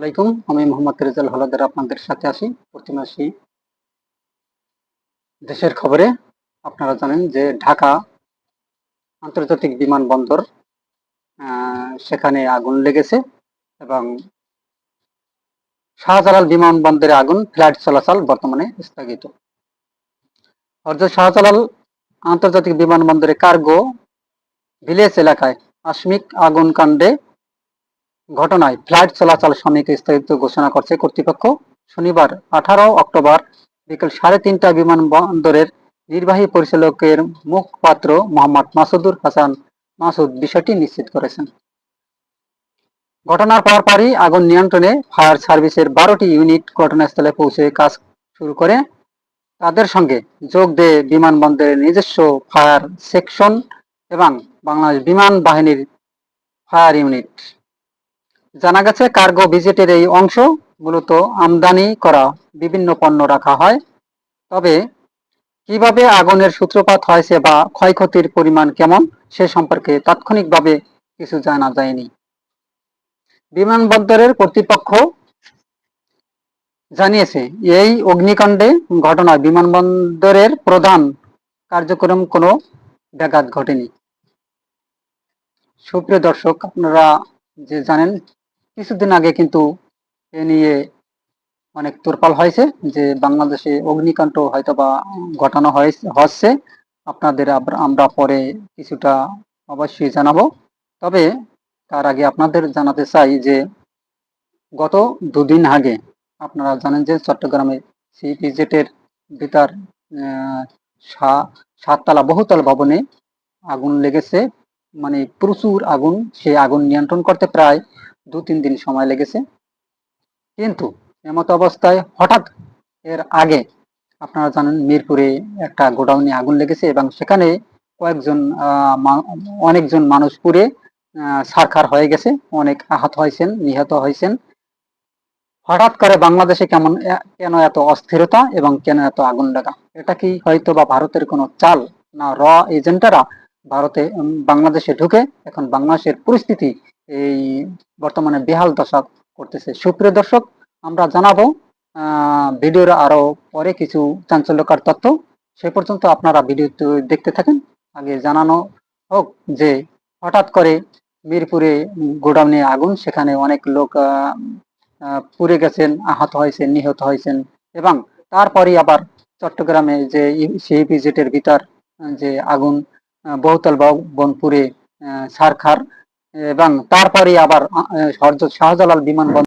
আলাইকুম, আমি মোহাম্মদ রেজাল হলাদার আপনাদের সাথে আসি প্রতিমাসী দেশের খবরে। আপনারা জানেন যে ঢাকা আন্তর্জাতিক বিমানবন্দর সেখানে আগুন লেগেছে এবং শাহজালাল বিমানবন্দরে আগুন, ফ্লাইট চলাচল বর্তমানে স্থগিত। হরজত শাহজালাল আন্তর্জাতিক বিমানবন্দরে কার্গো, ভিলেজ এলাকায় আকস্মিক আগুন কাণ্ডে ঘটনায় ফ্লাইট চলাচল শ্রমিক স্থগিত ঘোষণা করছে কর্তৃপক্ষ। শনিবার আঠারো অক্টোবর বিকেল সাড়ে তিনটা বিমানবন্দরের নির্বাহী পরিচালকের মুখপাত্র মোহাম্মদ মাসুদুর হাসান মাসুদ বিষয়টি নিশ্চিত করেছেন। ঘটনার পরপরই আগুন নিয়ন্ত্রণে ফায়ার সার্ভিসের বারোটি ইউনিট ঘটনাস্থলে পৌঁছে কাজ শুরু করে। তাদের সঙ্গে যোগ দিয়ে বিমানবন্দরের নিজস্ব ফায়ার সেকশন এবং বাংলাদেশ বিমান বাহিনীর ফায়ার ইউনিট। জানা গেছে কার্গো ভিজিটের এই অংশ মূলত আমদানি করা বিভিন্ন পণ্য রাখা হয়। তবে কীভাবে আগুনের সূত্রপাত হয়েছে বা ক্ষয়ক্ষতির পরিমাণ কেমন সে সম্পর্কে তাৎক্ষণিকভাবে কিছু জানা যায়নি। বিমানবন্দরের কর্তৃপক্ষ জানিয়েছে, এই অগ্নিকাণ্ডে ঘটনায় বিমানবন্দরের প্রধান কার্যক্রম কোনো ব্যাঘাত ঘটেনি। সুপ্রিয় দর্শক, আপনারা যে জানেন কিছুদিন আগে কিন্তু এ নিয়ে অনেক তোরপাল হয়েছে যে বাংলাদেশে অগ্নিকাণ্ড হয়তো বা ঘটানো হচ্ছে। আপনাদের আমরা পরে কিছুটা অবশ্যই জানাব। তবে তার আগে আপনাদের জানাতে চাই যে গত দুদিন আগে আপনারা জানেন যে চট্টগ্রামে সিপিজেটের সা- সাততলা বহুতল ভবনে আগুন লেগেছে। মানে প্রচুর আগুন, সেই আগুন নিয়ন্ত্রণ করতে প্রায় দু তিন দিন সময় লেগেছে। কিন্তু এমত অবস্থায় হঠাৎ এর আগে আপনারা জানেন মিরপুরে একটা গোডাউনে আগুন লেগেছে এবং সেখানে কয়েকজন অনেকজন মানুষ পুড়ে আহ, ছারখার হয়ে গেছে। অনেক আহত হয়েছেন নিহত হয়েছেন। হঠাৎ করে বাংলাদেশে কেমন কেন এত অস্থিরতা এবং কেন এত আগুন লাগা? এটা কি হয়তো বা ভারতের কোনো চাল না র এজেন্টারা ভারতে বাংলাদেশে ঢুকে এখন বাংলাদেশের পরিস্থিতি এই বর্তমানে বেহাল দশা করতেছে। সুপ্রিয় দর্শক আমরা জানাব ভিডিওর আরও পরে কিছু চাঞ্চল্যকর তথ্য। সে পর্যন্ত আপনারা ভিডিও দেখতে থাকেন। আগে জানানো হোক যে হঠাৎ করে মিরপুরে গোডাউনে আগুন সেখানে অনেক লোক পুড়ে গেছেন আহত হয়েছেন নিহত হয়েছেন এবং তারপরে আবার চট্টগ্রামে যে সিএপি জেটের ভিতর যে আগুন বহুতল আহ, ছারখার এবং তারপরে আবার শাহজালাল বিমানবন্দর